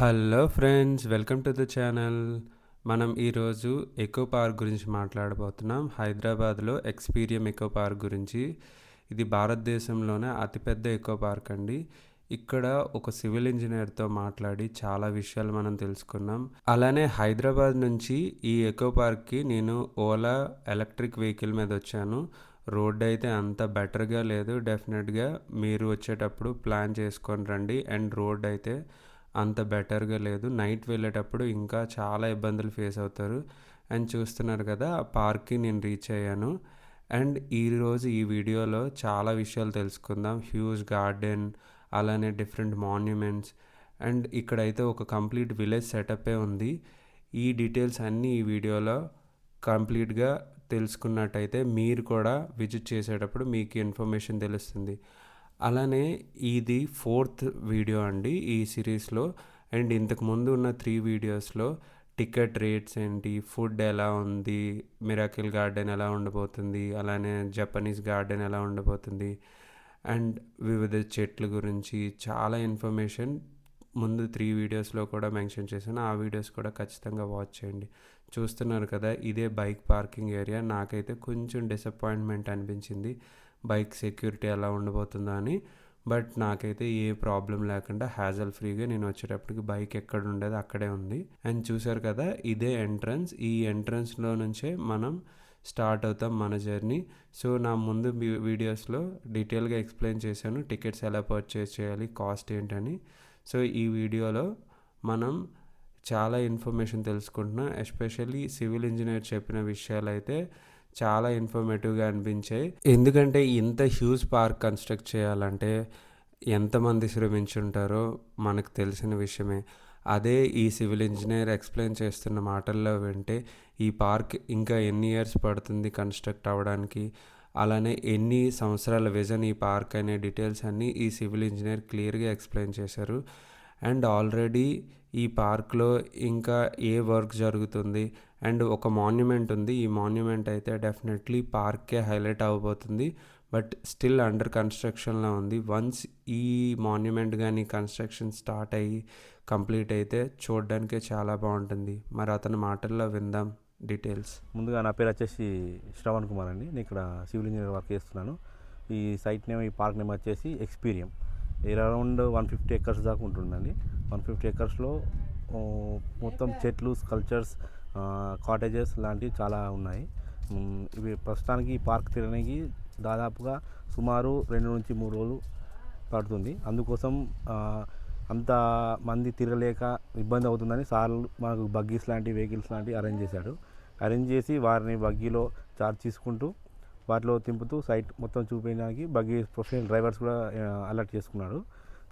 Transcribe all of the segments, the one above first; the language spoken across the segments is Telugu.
Hello friends welcome to the channel. మనం ఈరోజు ఎకో పార్క్ గురించి మాట్లాడబోతున్నాం. హైదరాబాద్లో ఎక్స్పీరియం ఎకో పార్క్ గురించి. ఇది భారతదేశంలోనే అతిపెద్ద ఎకో పార్క్ అండి ఇక్కడ ఒక సివిల్ ఇంజనీర్తో మాట్లాడి చాలా విషయాలు మనం తెలుసుకున్నాం. అలానే హైదరాబాద్ నుంచి ఈ ఎకో పార్క్కి నేను ఓలా ఎలక్ట్రిక్ వెహికల్ మీద వచ్చాను. రోడ్ అయితే అంత బెటర్గా లేదు. డెఫినెట్గా మీరు వచ్చేటప్పుడు ప్లాన్ చేసుకొని రండి. అండ్ రోడ్ అయితే అంత బెటర్గా లేదు. నైట్ వెళ్ళేటప్పుడు ఇంకా చాలా ఇబ్బందులు ఫేస్ అవుతారు. అండ్ చూస్తున్నారు కదా ఆ పార్క్కి నేను రీచ్ అయ్యాను. అండ్ ఈరోజు ఈ వీడియోలో చాలా విషయాలు తెలుసుకుందాం. హ్యూజ్ గార్డెన్ అలానే డిఫరెంట్ మాన్యుమెంట్స్. అండ్ ఇక్కడైతే ఒక కంప్లీట్ విలేజ్ సెటప్పే ఉంది. ఈ డీటెయిల్స్ అన్నీ ఈ వీడియోలో కంప్లీట్గా తెలుసుకున్నట్టయితే మీరు కూడా విజిట్ చేసేటప్పుడు మీకు ఇన్ఫర్మేషన్ తెలుస్తుంది. అలానే ఇది ఫోర్త్ వీడియో అండి ఈ సిరీస్లో. అండ్ ఇంతకు ముందు ఉన్న త్రీ వీడియోస్లో టికెట్ రేట్స్ ఏంటి ఫుడ్ ఎలా ఉంది మిరాకిల్ గార్డెన్ ఎలా ఉండబోతుంది అలానే జపనీస్ గార్డెన్ ఎలా ఉండబోతుంది అండ్ వివిధ చెట్ల గురించి చాలా ఇన్ఫర్మేషన్ ముందు త్రీ వీడియోస్లో కూడా మెన్షన్ చేశాను. ఆ వీడియోస్ కూడా ఖచ్చితంగా వాచ్ చేయండి. చూస్తున్నారు కదా ఇదే బైక్ పార్కింగ్ ఏరియా. నాకైతే కొంచెం డిసప్పాయింట్మెంట్ అనిపించింది. బైక్ సెక్యూరిటీ ఎలా ఉండబోతుందా అని. బట్ నాకైతే ఏ ప్రాబ్లం లేకుండా హ్యాజల్ ఫ్రీగా నేను వచ్చేటప్పటికి బైక్ ఎక్కడ ఉండేది అక్కడే ఉంది. అండ్ చూసారు కదా ఇదే ఎంట్రన్స్. ఈ ఎంట్రన్స్లో నుంచే మనం స్టార్ట్ అవుతాం మన జర్నీ. సో నా ముందు వీడియోస్లో డీటెయిల్గా ఎక్స్ప్లెయిన్ చేశాను టికెట్స్ ఎలా పర్చేస్ చేయాలి కాస్ట్ ఏంటని. సో ఈ వీడియోలో మనం చాలా ఇన్ఫర్మేషన్ తెలుసుకుంటున్నాం. ఎస్పెషల్లీ సివిల్ ఇంజనీర్ చెప్పిన విషయాలు అయితే చాలా ఇన్ఫర్మేటివ్గా అనిపించాయి. ఎందుకంటే ఇంత హ్యూజ్ పార్క్ కన్స్ట్రక్ట్ చేయాలంటే ఎంతమంది శ్రమించుంటారో మనకు తెలిసిన విషయమే. అదే ఈ సివిల్ ఇంజనీర్ ఎక్స్ప్లెయిన్ చేస్తున్న మాటల్లో వింటే ఈ పార్క్ ఇంకా ఎన్ని ఇయర్స్ పడుతుంది కన్స్ట్రక్ట్ అవ్వడానికి? అలానే ఎన్ని సంవత్సరాల విజన్ ఈ పార్క్ అనే డీటెయిల్స్ అన్నీ ఈ సివిల్ ఇంజనీర్ క్లియర్గా ఎక్స్ప్లెయిన్ చేశారు. అండ్ ఆల్రెడీ ఈ పార్క్లో ఇంకా ఏ వర్క్ జరుగుతుంది? అండ్ ఒక మాన్యుమెంట్ ఉంది. ఈ మాన్యుమెంట్ అయితే డెఫినెట్లీ పార్కే హైలైట్ అవ్వబోతుంది. బట్ స్టిల్ అండర్ కన్స్ట్రక్షన్లో ఉంది. వన్స్ ఈ మాన్యుమెంట్ కానీ కన్స్ట్రక్షన్ స్టార్ట్ అయ్యి కంప్లీట్ అయితే చూడడానికే చాలా బాగుంటుంది. మరి అతని మాటల్లో విందాం డీటెయిల్స్ ముందుగా నా పేరు వచ్చేసి శ్రవణ్ కుమార్ అండి. నేను ఇక్కడ సివిల్ ఇంజనీర్ వర్క్ చేస్తున్నాను. ఈ సైట్ నేమ్ ఈ పార్క్ నేమ్ వచ్చేసి Experium around one fifty acres దాకా ఉంటుందండి. వన్ ఫిఫ్టీ ఎకర్స్లో మొత్తం చెట్లు స్కల్చర్స్ కాటేజెస్ లాంటివి చాలా ఉన్నాయి. ఇవి ప్రస్తుతానికి ఈ పార్క్ తిరగడానికి దాదాపుగా సుమారు రెండు నుంచి మూడు రోజులు పడుతుంది. అందుకోసం అంత మంది తిరగలేక ఇబ్బంది అవుతుందని సార్ మనకు బగ్గీస్ లాంటి వెహికల్స్ లాంటివి అరేంజ్ చేశాడు. అరేంజ్ చేసి వారిని బగ్గీలో చార్జ్ తీసుకుంటూ వాటిలో తింపుతూ సైట్ మొత్తం చూపించడానికి బగ్గీ ప్రొఫెషనల్ డ్రైవర్స్ కూడా అలర్ట్ చేసుకున్నాడు.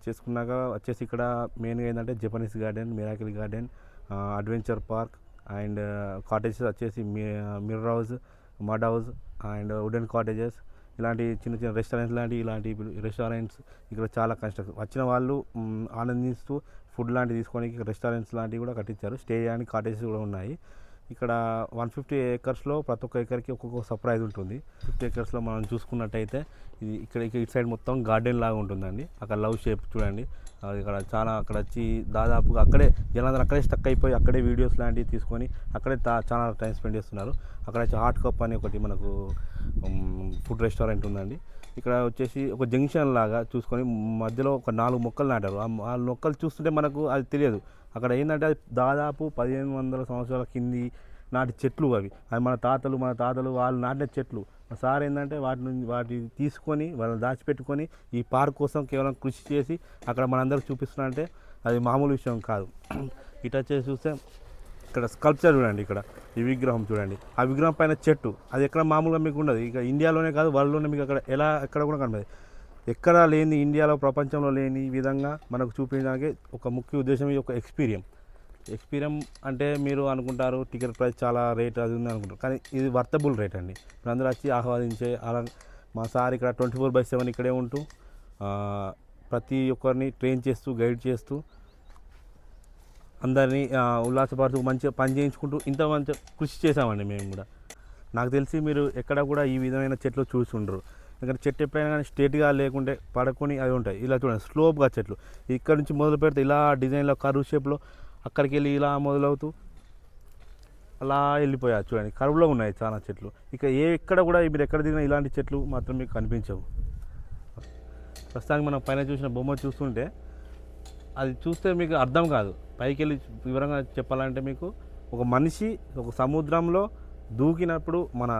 చేసుకున్నాక వచ్చేసి ఇక్కడ మెయిన్గా ఏంటంటే Japanese garden miracle garden adventure park and uh, cottages వచ్చేసి mirror house mud house and uh, wooden cottages ఇలాంటి చిన్న చిన్న రెస్టారెంట్స్ లాంటి ఇలాంటి రెస్టారెంట్స్ ఇక్కడ చాలా కన్స్ట్రక్షన్ వచ్చిన వాళ్ళు ఆనందిస్తూ ఫుడ్ లాంటివి తీసుకొని రెస్టారెంట్స్ లాంటివి కూడా కట్టించారు. స్టే చేయడానికి కాటేజెస్ కూడా ఉన్నాయి. ఇక్కడ వన్ ఫిఫ్టీ ఏకర్స్లో ప్రతి ఒక్క ఏకర్కి ఒక్కొక్క సర్ప్రైజ్ ఉంటుంది. ఫిఫ్టీ ఏకర్స్లో మనం చూసుకున్నట్టయితే ఇది ఇక్కడ ఇక్కడ ఇటు సైడ్ మొత్తం గార్డెన్ లాగా ఉంటుందండి. అక్కడ లవ్ షేప్ చూడండి. ఇక్కడ చాలా అక్కడ వచ్చి దాదాపుగా అక్కడే జనాలందరూ అక్కడే స్టక్ అయిపోయి అక్కడే వీడియోస్ లాంటివి తీసుకొని అక్కడే తా- చాలా టైం స్పెండ్ చేస్తున్నారు. అక్కడ వచ్చి హాట్ కప్ అని ఒకటి మనకు ఫుడ్ రెస్టారెంట్ ఉందండి. ఇక్కడ వచ్చేసి ఒక జంక్షన్ లాగా చూసుకొని మధ్యలో ఒక నాలుగు మొక్కలు నాటారు. ఆ మొక్కలు చూస్తుంటే మనకు అది తెలియదు. అక్కడ ఏంటంటే అది దాదాపు పదిహేను వందల సంవత్సరాల కింది నాటి చెట్లు అవి. అవి మన తాతలు మన తాతలు వాళ్ళు నాటిన చెట్లు. సార్ ఏంటంటే వాటి నుంచి వాటి తీసుకొని వాళ్ళని దాచిపెట్టుకొని ఈ పార్క్ కోసం కేవలం కృషి చేసి అక్కడ మనందరికి చూపిస్తున్నా అంటే అది మామూలు విషయం కాదు. ఇటు వచ్చేసి చూస్తే ఇక్కడ స్కల్ప్చర్ చూడండి ఇక్కడ ఈ విగ్రహం చూడండి. ఆ విగ్రహం పైన చెట్టు. అది ఎక్కడ మామూలుగా మీకు ఉండదు. ఇక ఇండియాలోనే కాదు వరల్డ్లోనే మీకు అక్కడ ఎలా ఎక్కడ కూడా కనబడదు ఎక్కడా లేని ఇండియాలో ప్రపంచంలో లేని విధంగా మనకు చూపించడానికి ఒక ముఖ్య ఉద్దేశం ఈ ఒక ఎక్స్పీరియన్స్ ఎక్స్పీరియం అంటే మీరు అనుకుంటారు టికెట్ ప్రైస్ చాలా రేట్ అది ఉంది అనుకుంటారు. కానీ ఇది వర్తబుల్ రేట్ అండి. ఇప్పుడు అందరూ వచ్చి ఆహ్వానించే అలా మా సార్ ఇక్కడ ట్వంటీ ఫోర్ బై సెవెన్ ఇక్కడే ఉంటూ ప్రతి ఒక్కరిని ట్రైన్ చేస్తూ గైడ్ చేస్తూ అందరినీ ఉల్లాసపరుచు మంచిగా పని చేయించుకుంటూ ఇంత మంచి కృషి చేసామండి మేము కూడా. నాకు తెలిసి మీరు ఎక్కడ కూడా ఈ విధమైన చెట్లు చూసుకుంటారు ఎందుకంటే చెట్టు ఎప్పుడైనా కానీ స్ట్రేట్గా లేకుంటే పడుకొని అవి ఉంటాయి. ఇలా చూడండి స్లోప్గా చెట్లు. ఇక్కడ నుంచి మొదలు పెడితే ఇలా డిజైన్లో కరువు షేప్లో అక్కడికి వెళ్ళి ఇలా మొదలవుతూ అలా వెళ్ళిపోయా చూడండి. కరువులో ఉన్నాయి చాలా చెట్లు. ఇక ఏ ఎక్కడ కూడా మీరు ఎక్కడ దిగినా ఇలాంటి చెట్లు మాత్రం మీకు కనిపించవు. ప్రస్తుతానికి మనం పైన చూసిన బొమ్మ చూస్తుంటే అది చూస్తే మీకు అర్థం కాదు. పైకి వెళ్ళి వివరంగా చెప్పాలంటే మీకు ఒక మనిషి ఒక సముద్రంలో దూకినప్పుడు మన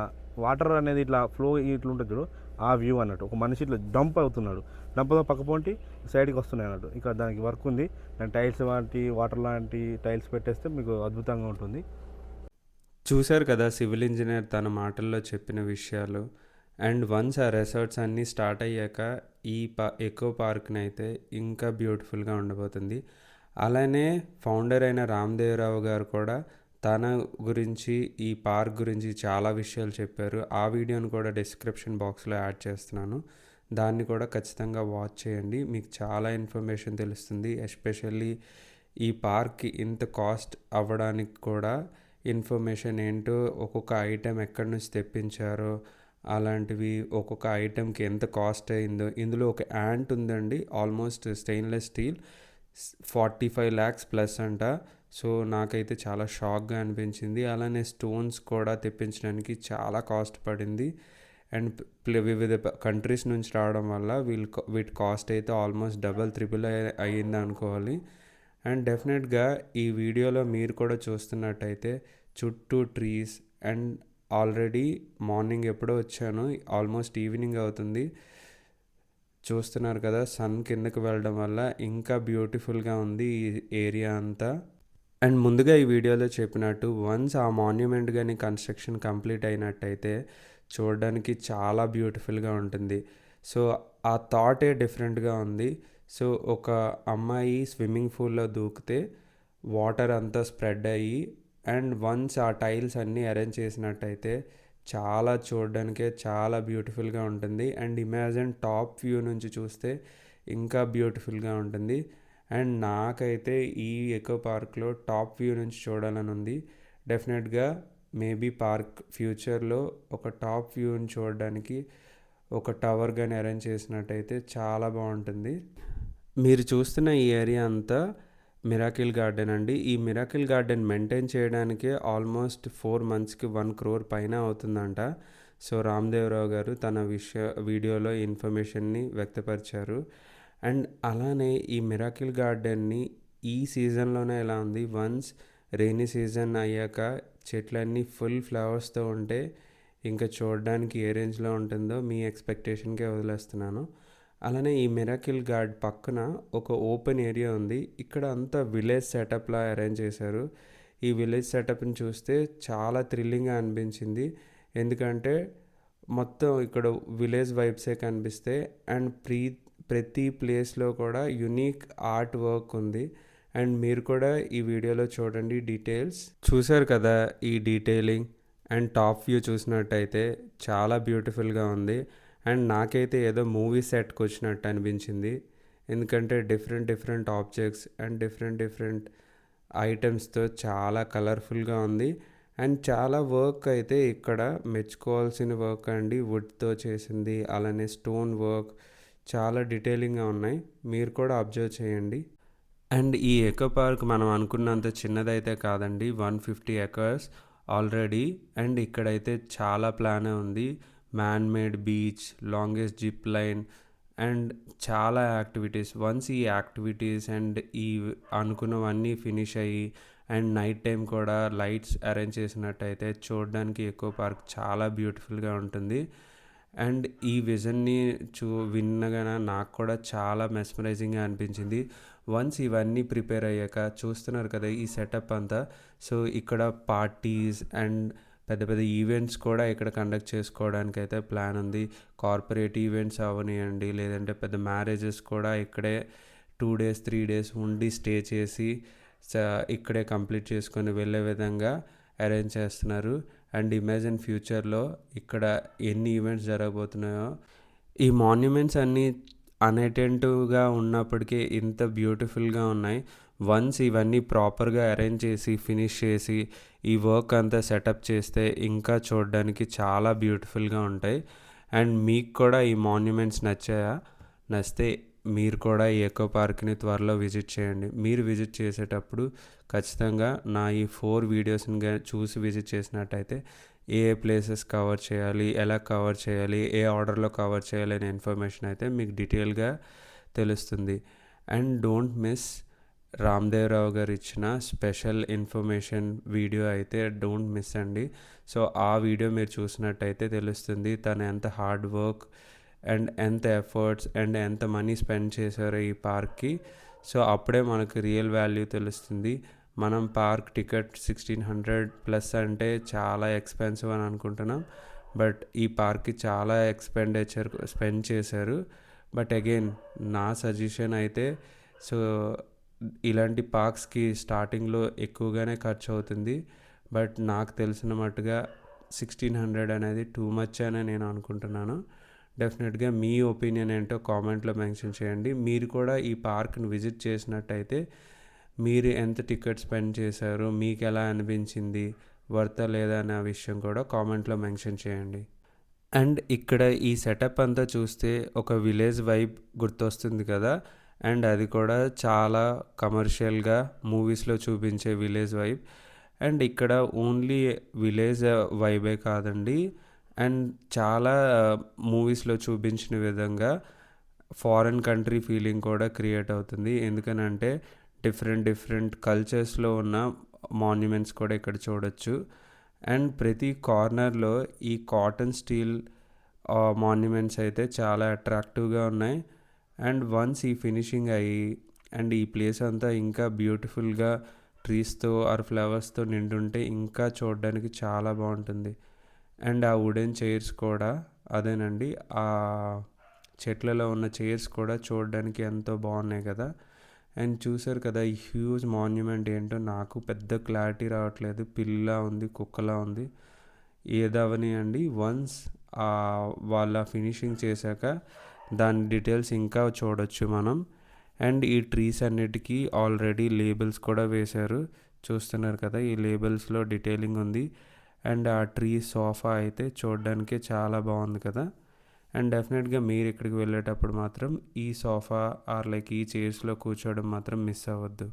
వాటర్ అనేది ఇట్లా ఫ్లో ఇట్లా ఉంటుంది చూడు. ఆ వ్యూ అన్నట్టు. ఒక మనిషి ఇట్లా డంప్ అవుతున్నాడు. డంప్ పక్క పోంటి సైడ్కి వస్తున్నాయి అన్నట్టు. ఇక్కడ దానికి వర్క్ ఉంది. దాని టైల్స్ లాంటి వాటర్ లాంటి టైల్స్ పెట్టేస్తే మీకు అద్భుతంగా ఉంటుంది. చూశారు కదా సివిల్ ఇంజనీర్ తన మాటల్లో చెప్పిన విషయాలు. అండ్ వన్స్ ఆ రిసార్ట్స్ అన్నీ స్టార్ట్ అయ్యాక ఈ పా ఎకో పార్క్ని అయితే ఇంకా బ్యూటిఫుల్గా ఉండబోతుంది. అలానే ఫౌండర్ అయిన రామ్దేవరావు గారు కూడా తన గురించి ఈ పార్క్ గురించి చాలా విషయాలు చెప్పారు. ఆ వీడియోని కూడా డిస్క్రిప్షన్ బాక్స్లో యాడ్ చేస్తున్నాను. దాన్ని కూడా ఖచ్చితంగా వాచ్ చేయండి. మీకు చాలా ఇన్ఫర్మేషన్ తెలుస్తుంది. ఎస్పెషల్లీ ఈ పార్క్కి ఇంత కాస్ట్ అవ్వడానికి కూడా ఇన్ఫర్మేషన్ ఏంటో ఒక్కొక్క ఐటెం ఎక్కడి నుంచి తెప్పించారో అలాంటివి ఒక్కొక్క ఐటెంకి ఎంత కాస్ట్ అయిందో ఇందులో ఒక యాంట్ ఉందండి almost stainless steel forty five lakhs plus అంట. సో నాకైతే చాలా షాక్గా అనిపించింది. అలానే స్టోన్స్ కూడా తెప్పించడానికి చాలా కాస్ట్ పడింది. అండ్ వివిధ కంట్రీస్ నుంచి రావడం వల్ల వీళ్ళు వీటి కాస్ట్ అయితే ఆల్మోస్ట్ డబల్ త్రిపుల్ అయ్యింది అనుకోవాలి. అండ్ డెఫినెట్గా ఈ వీడియోలో మీరు కూడా చూస్తున్నట్టయితే చుట్టూ ట్రీస్ అండ్ ఆల్రెడీ మార్నింగ్ ఎప్పుడో వచ్చాను. ఆల్మోస్ట్ ఈవినింగ్ అవుతుంది. చూస్తున్నారు కదా సన్ కిందకి వెళ్ళడం వల్ల ఇంకా బ్యూటిఫుల్గా ఉంది ఈ ఏరియా అంతా. అండ్ ముందుగా ఈ వీడియోలో చెప్పినట్టు వన్స్ ఆ మాన్యుమెంట్ కానీ కన్స్ట్రక్షన్ కంప్లీట్ అయినట్టయితే చూడడానికి చాలా బ్యూటిఫుల్గా ఉంటుంది. సో ఆ థాటే డిఫరెంట్గా ఉంది. సో ఒక అమ్మాయి స్విమ్మింగ్ పూల్లో దూకితే వాటర్ అంతా స్ప్రెడ్ అయ్యి అండ్ వన్స్ ఆ టైల్స్ అన్నీ అరేంజ్ చేసినట్టయితే చాలా చూడడానికే చాలా బ్యూటిఫుల్గా ఉంటుంది. అండ్ ఇమాజిన్ టాప్ వ్యూ నుంచి చూస్తే ఇంకా బ్యూటిఫుల్గా ఉంటుంది. అండ్ నాకైతే ఈ ఎకో పార్క్లో టాప్ వ్యూ నుంచి చూడాలని ఉంది. డెఫినెట్గా మేబీ పార్క్ ఫ్యూచర్లో ఒక టాప్ వ్యూని చూడడానికి ఒక టవర్ కానీ అరేంజ్ చేసినట్టయితే చాలా బాగుంటుంది. మీరు చూస్తున్న ఈ ఏరియా అంతా మిరాకిల్ గార్డెన్ అండి. ఈ మిరాకిల్ గార్డెన్ మెయింటైన్ చేయడానికే ఆల్మోస్ట్ ఫోర్ మంత్స్కి వన్ క్రోర్ పైన అవుతుందంట. సో రామ్దేవరావు గారు తన విషయ వీడియోలో ఇన్ఫర్మేషన్ని వ్యక్తపరిచారు. అండ్ అలానే ఈ మిరాకిల్ గార్డెన్ని ఈ సీజన్లోనే ఎలా ఉంది? వన్స్ రెయినీ సీజన్ అయ్యాక చెట్లన్నీ ఫుల్ ఫ్లవర్స్తో ఉంటే ఇంకా చూడడానికి ఏ రేంజ్లో ఉంటుందో మీ ఎక్స్పెక్టేషన్కే వదిలేస్తున్నాను. అలానే ఈ మిరాకిల్ గార్డ్ పక్కన ఒక ఓపెన్ ఏరియా ఉంది. ఇక్కడ అంతా విలేజ్ సెటప్లా అరేంజ్ చేశారు. ఈ విలేజ్ సెటప్ని చూస్తే చాలా థ్రిల్లింగ్గా అనిపించింది. ఎందుకంటే మొత్తం ఇక్కడ విలేజ్ వైబ్సే కనిపిస్తాయి అండ్ ప్రీ ప్రతి ప్లేస్లో కూడా యునీక్ ఆర్ట్ వర్క్ ఉంది. అండ్ మీరు కూడా ఈ వీడియోలో చూడండి డీటెయిల్స్. చూశారు కదా ఈ డీటెయిలింగ్? అండ్ టాప్ వ్యూ చూసినట్టయితే చాలా బ్యూటిఫుల్గా ఉంది. అండ్ నాకైతే ఏదో మూవీ సెట్కి వచ్చినట్టు అనిపించింది. ఎందుకంటే different different objects and different different ఐటమ్స్తో చాలా కలర్ఫుల్గా ఉంది. అండ్ చాలా వర్క్ అయితే ఇక్కడ మెచ్చుకోవాల్సిన వర్క్ అండి. వుడ్తో చేసింది. అలానే స్టోన్ వర్క్. చాలా డీటెయిలింగ్గా ఉన్నాయి. మీరు కూడా అబ్జర్వ్ చేయండి. అండ్ ఈ ఎకో పార్క్ మనం అనుకున్నంత చిన్నదైతే కాదండి. One fifty acres already. And ఇక్కడైతే చాలా ప్లాన్ ఉంది. Man made beach longest zip line and చాలా యాక్టివిటీస్ వన్స్ ఈ యాక్టివిటీస్ అండ్ ఈ అనుకున్నవన్నీ ఫినిష్ అయ్యి అండ్ నైట్ టైం కూడా లైట్స్ అరేంజ్ చేసినట్టయితే చూడడానికి ఎకో పార్క్ చాలా బ్యూటిఫుల్గా ఉంటుంది. అండ్ ఈ విజన్ని చూ విన్నగా నాకు కూడా చాలా మెస్మరైజింగ్గా అనిపించింది. వన్స్ ఇవన్నీ ప్రిపేర్ అయ్యాక చూస్తున్నారు కదా ఈ సెటప్ అంతా. సో ఇక్కడ పార్టీస్ అండ్ పెద్ద పెద్ద ఈవెంట్స్ కూడా ఇక్కడ కండక్ట్ చేసుకోవడానికి అయితే ప్లాన్ ఉంది. కార్పొరేట్ ఈవెంట్స్ అవనివ్వండి లేదంటే పెద్ద మ్యారేజెస్ కూడా ఇక్కడే టూ డేస్ త్రీ డేస్ ఉండి స్టే చేసి స- ఇక్కడే కంప్లీట్ చేసుకొని వెళ్ళే విధంగా అరేంజ్ చేస్తున్నారు. అండ్ ఇమాజిన్ ఫ్యూచర్లో ఇక్కడ ఎన్ని ఈవెంట్స్ జరగబోతున్నాయో ఈ మాన్యుమెంట్స్ అన్నీ అన్అటెంటివ్గా ఉన్నప్పటికీ ఇంత బ్యూటిఫుల్గా ఉన్నాయి. వన్స్ ఇవన్నీ ప్రాపర్గా అరేంజ్ చేసి ఫినిష్ చేసి ఈ వర్క్ అంతా సెటప్ చేస్తే ఇంకా చూడడానికి చాలా బ్యూటిఫుల్గా ఉంటాయి. అండ్ మీకు కూడా ఈ మాన్యుమెంట్స్ నచ్చాయా? నచ్చితే మీరు కూడా ఈ ఎకో పార్క్ని త్వరలో విజిట్ చేయండి. మీరు విజిట్ చేసేటప్పుడు ఖచ్చితంగా నా ఈ ఫోర్ వీడియోస్ని చూసి విజిట్ చేసినట్టయితే ఏ ఏ ప్లేసెస్ కవర్ చేయాలి ఎలా కవర్ చేయాలి ఏ ఆర్డర్లో కవర్ చేయాలి అనే ఇన్ఫర్మేషన్ అయితే మీకు డీటెయిల్గా తెలుస్తుంది. And don't miss Ramdevrao garu ఇచ్చిన స్పెషల్ ఇన్ఫర్మేషన్ వీడియో అయితే డోంట్ మిస్ అండి. సో ఆ వీడియో మీరు చూసినట్టయితే తెలుస్తుంది తను ఎంత హార్డ్ వర్క్ అండ్ ఎంత ఎఫర్ట్స్ అండ్ ఎంత మనీ స్పెండ్ చేశారో ఈ పార్క్కి. సో అప్పుడే మనకు రియల్ వాల్యూ తెలుస్తుంది. మనం park ticket sixteen hundred plus అంటే చాలా ఎక్స్పెన్సివ్ అని అనుకుంటున్నాం. బట్ ఈ పార్క్కి చాలా ఎక్స్పెండిచర్ స్పెండ్ చేశారు. బట్ అగైన్ నా సజెషన్ అయితే సో ఇలాంటి పార్క్స్కి స్టార్టింగ్లో ఎక్కువగానే ఖర్చు అవుతుంది. బట్ నాకు తెలిసిన మట్టుగా సిక్స్టీన్ హండ్రెడ్ అనేది టూ మచ్ అని నేను అనుకుంటున్నాను. డెఫినెట్గా మీ ఒపీనియన్ ఏంటో కామెంట్లో మెన్షన్ చేయండి. మీరు కూడా ఈ పార్క్ని విజిట్ చేసినట్టయితే మీరు ఎంత టికెట్ స్పెండ్ చేశారు మీకు ఎలా అనిపించింది వర్త లేదా అనే విషయం కూడా కామెంట్లో మెన్షన్ చేయండి. అండ్ ఇక్కడ ఈ సెటప్ అంతా చూస్తే ఒక విలేజ్ వైబ్ గుర్తొస్తుంది కదా. అండ్ అది కూడా చాలా కమర్షియల్గా మూవీస్లో చూపించే విలేజ్ వైబ్. అండ్ ఇక్కడ ఓన్లీ విలేజ్ వైబే కాదండి అండ్ చాలా మూవీస్లో చూపించిన విధంగా ఫారెన్ కంట్రీ ఫీలింగ్ కూడా క్రియేట్ అవుతుంది. ఎందుకనంటే డిఫరెంట్ డిఫరెంట్ కల్చర్స్లో ఉన్న మాన్యుమెంట్స్ కూడా ఇక్కడ చూడొచ్చు. అండ్ ప్రతి కార్నర్లో ఈ కాటన్ స్టీల్ మాన్యుమెంట్స్ అయితే చాలా అట్రాక్టివ్గా ఉన్నాయి. అండ్ వన్స్ ఈ ఫినిషింగ్ అయ్యి అండ్ ఈ ప్లేస్ అంతా ఇంకా బ్యూటిఫుల్గా ట్రీస్తో ఆర్ ఫ్లవర్స్తో నిండుంటే ఇంకా చూడడానికి చాలా బాగుంటుంది. అండ్ ఆ వుడెన్ చైర్స్ కూడా అదేనండి. ఆ చెట్లలో ఉన్న చైర్స్ కూడా చూడడానికి ఎంతో బాగున్నాయి కదా. అండ్ చూసారు కదా ఈ హ్యూజ్ మాన్యుమెంట్ ఏంటో నాకు పెద్ద క్లారిటీ రావట్లేదు. పిల్లా ఉంది కుక్కలా ఉంది. ఏదవని అండి వన్స్ వాళ్ళ ఫినిషింగ్ చేశాక దాని డీటెయిల్స్ ఇంకా చూడొచ్చు మనం. అండ్ ఈ ట్రీస్ అన్నిటికీ ఆల్రెడీ లేబుల్స్ కూడా వేశారు. చూస్తున్నారు కదా ఈ లేబుల్స్లో డీటెయిలింగ్ ఉంది. అండ్ ఆ ట్రీ సోఫా అయితే చూడడానికి చాలా బాగుంది కదా. అండ్ డెఫినెట్గా మీరు ఇక్కడికి వెళ్ళేటప్పుడు మాత్రం ఈ సోఫా ఆర్ లైక్ ఈ చైర్స్లో కూర్చోవడం మాత్రం మిస్ అవ్వద్దు.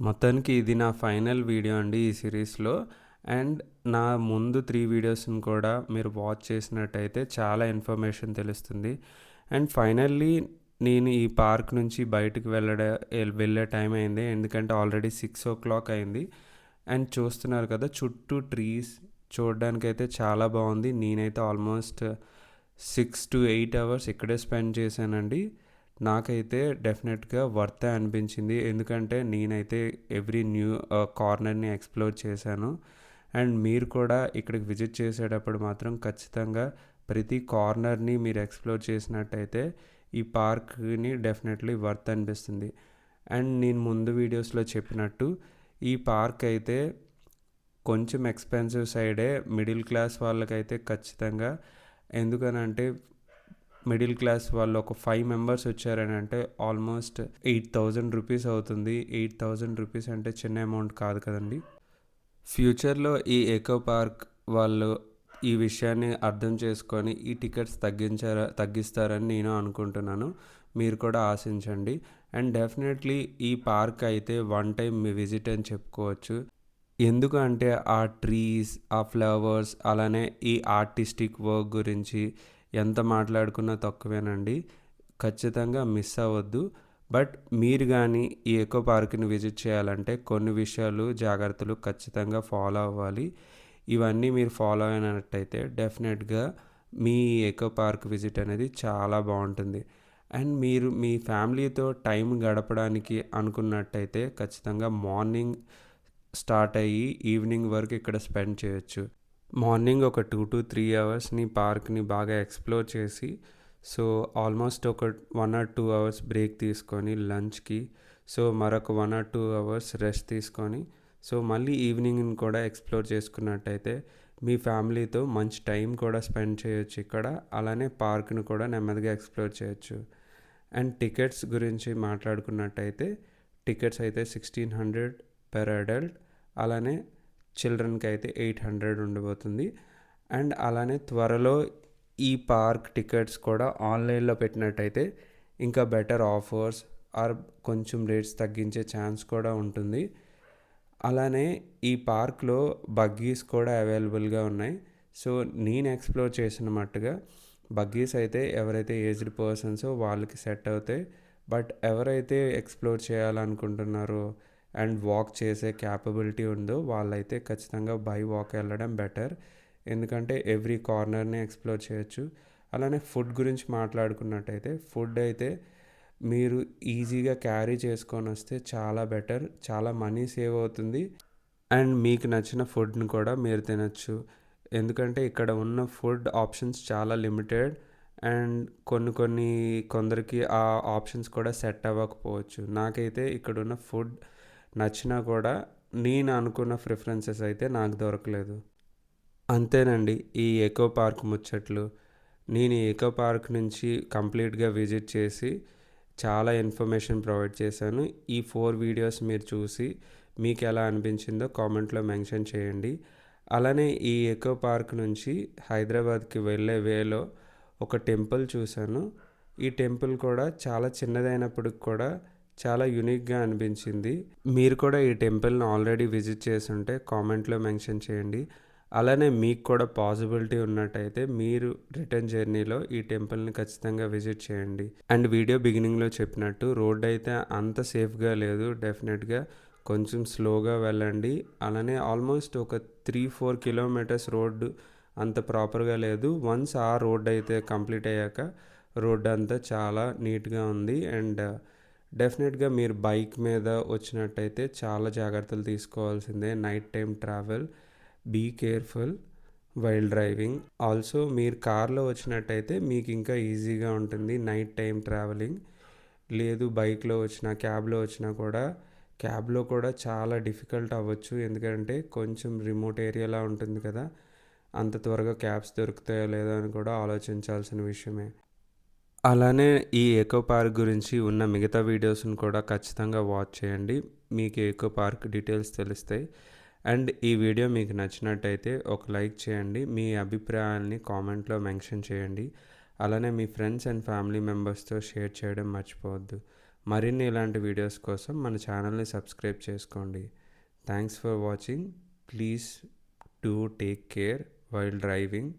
మొత్తానికి ఇది నా ఫైనల్ వీడియో అండి ఈ సిరీస్లో. అండ్ నా ముందు త్రీ వీడియోస్ని కూడా మీరు వాచ్ చేసినట్టయితే చాలా ఇన్ఫర్మేషన్ తెలుస్తుంది. అండ్ ఫైనల్లీ నేను ఈ పార్క్ నుంచి బయటకు వెళ్ళడ వెళ్ళే టైం అయింది. ఎందుకంటే ఆల్రెడీ సిక్స్ ఓ క్లాక్ అయింది. అండ్ చూస్తున్నారు కదా చుట్టూ ట్రీస్ చూడడానికైతే చాలా బాగుంది. నేనైతే almost six to eight hours ఇక్కడే స్పెండ్ చేశానండి. నాకైతే డెఫినెట్గా వర్త్ అనిపించింది. ఎందుకంటే నేనైతే ఎవ్రీ న్యూ కార్నర్ని ఎక్స్ప్లోర్ చేశాను. అండ్ మీరు కూడా ఇక్కడికి విజిట్ చేసేటప్పుడు మాత్రం ఖచ్చితంగా ప్రతి కార్నర్ని మీరు ఎక్స్ప్లోర్ చేసినట్టయితే ఈ పార్క్ని డెఫినెట్లీ వర్త్ అనిపిస్తుంది. అండ్ నేను ముందు వీడియోస్లో చెప్పినట్టు ఈ పార్క్ అయితే కొంచెం ఎక్స్పెన్సివ్ సైడే మిడిల్ క్లాస్ వాళ్ళకైతే ఖచ్చితంగా. ఎందుకనంటే మిడిల్ క్లాస్ వాళ్ళు ఒక ఫైవ్ మెంబర్స్ వచ్చారని అంటే ఆల్మోస్ట్ ఎయిట్ థౌజండ్ రూపీస్ అవుతుంది. ఎయిట్ థౌజండ్ రూపీస్ అంటే చిన్న అమౌంట్ కాదు కదండి. ఫ్యూచర్లో ఈ ఎకో పార్క్ వాళ్ళు ఈ విషయాన్ని అర్థం చేసుకొని ఈ టికెట్స్ తగ్గించారా తగ్గిస్తారని నేను అనుకుంటున్నాను. మీరు కూడా ఆశించండి. అండ్ డెఫినెట్లీ ఈ పార్క్ అయితే వన్ టైం మీ విజిట్ అని చెప్పుకోవచ్చు. ఎందుకంటే ఆ ట్రీస్ ఆ ఫ్లవర్స్ అలానే ఈ ఆర్టిస్టిక్ వర్క్ గురించి ఎంత మాట్లాడుకున్నా తక్కువేనండి. ఖచ్చితంగా మిస్ అవ్వద్దు. బట్ మీరు కానీ ఈ ఎకో పార్క్ని విజిట్ చేయాలంటే కొన్ని విషయాలు జాగ్రత్తలు ఖచ్చితంగా ఫాలో అవ్వాలి. ఇవన్నీ మీరు ఫాలో అయినట్టయితే డెఫినెట్గా మీ ఎకో పార్క్ విజిట్ అనేది చాలా బాగుంటుంది. అండ్ మీరు మీ ఫ్యామిలీతో టైం గడపడానికి అనుకున్నట్టయితే ఖచ్చితంగా మార్నింగ్ స్టార్ట్ అయ్యి ఈవినింగ్ వరకు ఇక్కడ స్పెండ్ చేయొచ్చు. మార్నింగ్ ఒక టూ టు త్రీ అవర్స్ని పార్క్ని బాగా ఎక్స్ప్లోర్ చేసి సో ఆల్మోస్ట్ ఒక one or two hours break తీసుకొని లంచ్కి సో మరొక one or two hours rest తీసుకొని సో మళ్ళీ ఈవినింగ్ని కూడా ఎక్స్ప్లోర్ చేసుకున్నట్టయితే మీ ఫ్యామిలీతో మంచి టైం కూడా స్పెండ్ చేయొచ్చు ఇక్కడ. అలానే పార్క్ను కూడా నెమ్మదిగా ఎక్స్ప్లోర్ చేయొచ్చు. అండ్ టికెట్స్ గురించి మాట్లాడుకున్నట్టయితే టికెట్స్ అయితే సిక్స్టీన్ హండ్రెడ్ పెర్ అడల్ట్ అలానే చిల్డ్రన్కి అయితే ఎయిట్ హండ్రెడ్ ఉండబోతుంది అండ్ అలానే త్వరలో ఈ పార్క్ టికెట్స్ కూడా ఆన్లైన్లో పెట్టినట్టయితే ఇంకా బెటర్ ఆఫర్స్ ఆర్ కొంచెం రేట్స్ తగ్గించే ఛాన్స్ కూడా ఉంటుంది. అలానే ఈ పార్క్లో బగ్గీస్ కూడా అవైలబుల్గా ఉన్నాయి. సో నేను ఎక్స్ప్లోర్ చేసిన మట్టుగా బగ్గీస్ అయితే ఎవరైతే ఏజ్డ్ పర్సన్స్ వాళ్ళకి సెట్ అవుతాయి. బట్ ఎవరైతే ఎక్స్ప్లోర్ చేయాలనుకుంటున్నారో అండ్ వాక్ చేసే క్యాపబిలిటీ ఉందో వాళ్ళైతే ఖచ్చితంగా బై వాక్ వెళ్ళడం బెటర్. ఎందుకంటే ఎవ్రీ కార్నర్ని ఎక్స్ప్లోర్ చేయొచ్చు. అలానే ఫుడ్ గురించి మాట్లాడుకున్నట్టయితే ఫుడ్ అయితే మీరు ఈజీగా క్యారీ చేసుకొని వస్తే చాలా బెటర్. చాలా మనీ సేవ్ అవుతుంది. అండ్ మీకు నచ్చిన ఫుడ్ని కూడా మీరు తినచ్చు. ఎందుకంటే ఇక్కడ ఉన్న ఫుడ్ ఆప్షన్స్ చాలా లిమిటెడ్ అండ్ కొన్ని కొన్ని కొందరికి ఆ ఆప్షన్స్ కూడా సెట్ అవ్వకపోవచ్చు. నాకైతే ఇక్కడ ఉన్న ఫుడ్ నచ్చినా కూడా నేను అనుకున్న ప్రిఫరెన్సెస్ అయితే నాకు దొరకలేదు. అంతేనండి ఈ ఎకో పార్క్ ముచ్చట్లు. నేను ఎకో పార్క్ నుంచి కంప్లీట్గా విజిట్ చేసి చాలా ఇన్ఫర్మేషన్ ప్రొవైడ్ చేశాను. ఈ ఫోర్ వీడియోస్ మీరు చూసి మీకు ఎలా అనిపించిందో కామెంట్లో మెన్షన్ చేయండి. అలానే ఈ ఎకో పార్క్ నుంచి హైదరాబాద్కి వెళ్ళే వేలో ఒక టెంపుల్ చూశాను. ఈ టెంపుల్ కూడా చాలా చిన్నదైనప్పటికి కూడా చాలా యూనిక్గా అనిపించింది. మీరు కూడా ఈ టెంపుల్ని ఆల్రెడీ విజిట్ చేసి ఉంటే కామెంట్లో మెన్షన్ చేయండి. అలానే మీకు కూడా పాసిబిలిటీ ఉన్నట్టయితే మీరు రిటర్న్ జర్నీలో ఈ టెంపుల్ని ఖచ్చితంగా విజిట్ చేయండి. అండ్ వీడియో బిగినింగ్లో చెప్పినట్టు రోడ్ అయితే అంత సేఫ్గా లేదు. డెఫినెట్గా కొంచెం స్లోగా వెళ్ళండి. అలానే ఆల్మోస్ట్ ఒక త్రీ ఫోర్ కిలోమీటర్స్ రోడ్డు అంత ప్రాపర్గా లేదు. వన్స్ ఆ రోడ్ అయితే కంప్లీట్ అయ్యాక రోడ్ అంతా చాలా నీట్గా ఉంది. అండ్ డెఫినెట్గా మీరు బైక్ మీద వచ్చినట్టయితే చాలా జాగ్రత్తలు తీసుకోవాల్సిందే. Night time travel be careful while driving. Also మీరు కార్లో వచ్చినట్టయితే మీకు ఇంకా ఈజీగా ఉంటుంది నైట్ టైం ట్రావెలింగ్. లేదు బైక్లో వచ్చినా క్యాబ్లో వచ్చినా కూడా క్యాబ్లో కూడా చాలా డిఫికల్ట్ అవ్వచ్చు. ఎందుకంటే కొంచెం రిమోట్ ఏరియాలా ఉంటుంది కదా. అంత త్వరగా క్యాబ్స్ దొరుకుతాయో లేదో అని కూడా ఆలోచించాల్సిన విషయమే. అలానే ఈ ఎకో పార్క్ గురించి ఉన్న మిగతా వీడియోస్ని కూడా ఖచ్చితంగా వాచ్ చేయండి. మీకు ఎకో పార్క్ డీటెయిల్స్ తెలుస్తాయి. అండ్ ఈ వీడియో మీకు నచ్చినట్టయితే ఒక లైక్ చేయండి. మీ అభిప్రాయాల్ని కామెంట్లో మెన్షన్ చేయండి. అలానే మీ ఫ్రెండ్స్ అండ్ ఫ్యామిలీ మెంబర్స్తో షేర్ చేయడం మర్చిపోవద్దు. మరిన్ని ఇలాంటి వీడియోస్ కోసం మన ఛానల్ని సబ్స్క్రైబ్ చేసుకోండి. Thanks for watching please do take care while driving